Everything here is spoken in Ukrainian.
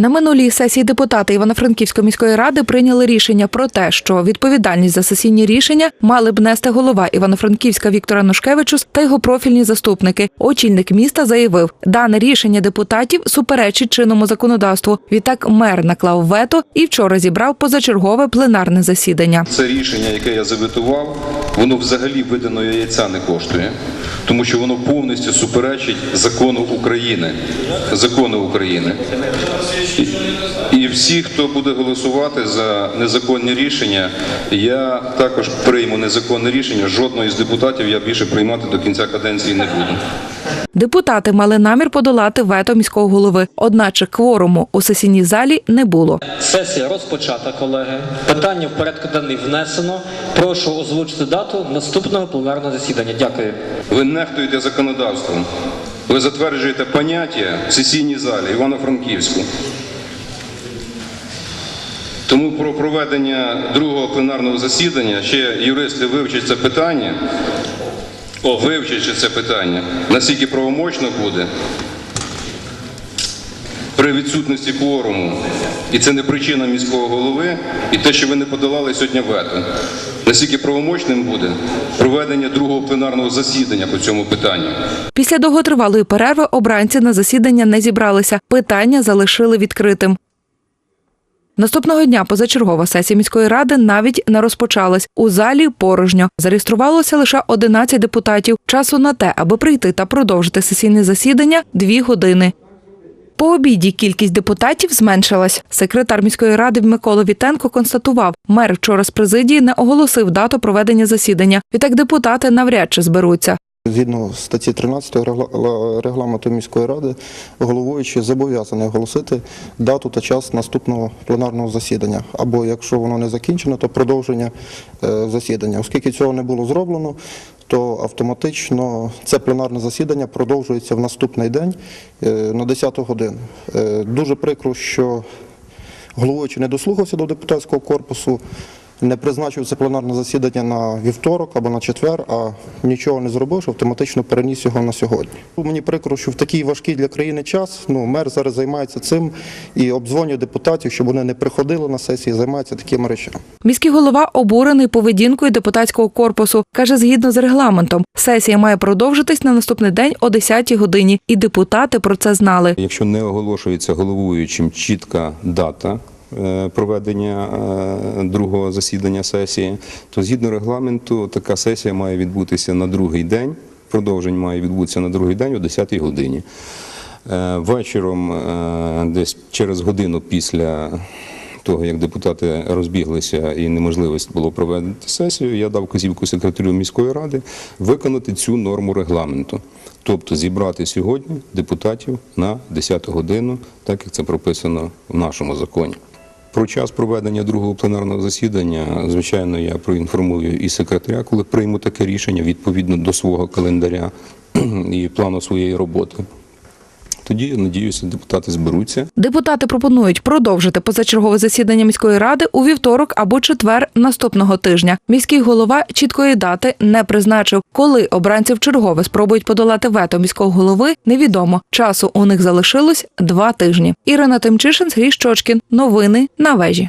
На минулій сесії депутати Івано-Франківської міської ради прийняли рішення про те, що відповідальність за сесійні рішення мали б нести голова Івано-Франківська Віктора Нушкевичус та його профільні заступники. Очільник міста заявив, дане рішення депутатів суперечить чинному законодавству. Відтак мер наклав вето і вчора зібрав позачергове пленарне засідання. Це рішення, яке я завітував, воно взагалі виданого яйця не коштує, тому що воно повністю суперечить закону України. Закону України. І, і всі, хто буде голосувати за незаконні рішення, я також прийму незаконне рішення. Жодного із депутатів я більше приймати до кінця каденції не буду. Депутати мали намір подолати вето міського голови, одначе кворуму у сесійній залі не було. Сесія розпочата, колеги. Питання в порядку денний внесено. Прошу озвучити дату наступного пленарного засідання. Дякую. Ви нехтуєте законодавством. Ви затверджуєте поняття в сесійній залі Івано-Франківську. Тому про проведення другого пленарного засідання ще юристи вивчать це питання. О, вивчать це питання. Наскільки правомочно буде при відсутності кворуму. І це не причина міського голови, і те, що ви не подолали сьогодні вето. Наскільки правомочним буде проведення другого пленарного засідання по цьому питанню. Після довготривалої перерви обранці на засідання не зібралися. Питання залишили відкритим. Наступного дня позачергова сесія міської ради навіть не розпочалась. У залі порожньо. Зареєструвалося лише 11 депутатів. Часу на те, аби прийти та продовжити сесійне засідання – дві години. По обіді кількість депутатів зменшилась. Секретар міської ради Микола Вітенко констатував, мер вчора з президії не оголосив дату проведення засідання. Відтак депутати навряд чи зберуться. Згідно статті 13 регла- регламенту міської ради, головуючий зобов'язаний оголосити дату та час наступного пленарного засідання. Або якщо воно не закінчено, то продовження е, засідання. Оскільки цього не було зроблено, то автоматично це пленарне засідання продовжується в наступний день е, на 10 годину. Е, Дуже прикро, що головуючий не дослухався до депутатського корпусу, не призначив це пленарне засідання на вівторок або на четвер, а нічого не зробив, що автоматично переніс його на сьогодні. Мені прикро, що в такий важкий для країни час ну, мер зараз займається цим і обдзвонює депутатів, щоб вони не приходили на сесії, займаються такими речами. Міський голова обурений поведінкою депутатського корпусу. Каже, згідно з регламентом, сесія має продовжитись на наступний день о 10-й годині, і депутати про це знали. Якщо не оголошується головуючим чітка дата проведення е, другого засідання сесії, то згідно регламенту така сесія має відбутися на другий день. Продовжень має відбутися на другий день о 10-й годині. Е, Вечором, е, десь через годину після того, як депутати розбіглися і неможливість було провести сесію, я дав казівку секретарю міської ради виконати цю норму регламенту. Тобто зібрати сьогодні депутатів на 10 годину, так як це прописано в нашому законі. Про час проведення другого пленарного засідання, звичайно, я проінформую і секретаря, коли прийму таке рішення відповідно до свого календаря і плану своєї роботи. Тоді, надіюся, депутати зберуться Депутати пропонують продовжити позачергове засідання міської ради у вівторок або четвер наступного тижня. Міський голова чіткої дати не призначив. Коли обранці в чергове спробують подолати вето міського голови, невідомо. Часу у них залишилось два тижні. Ірина Тимчишин, Сергій Щочкін. Новини на вежі.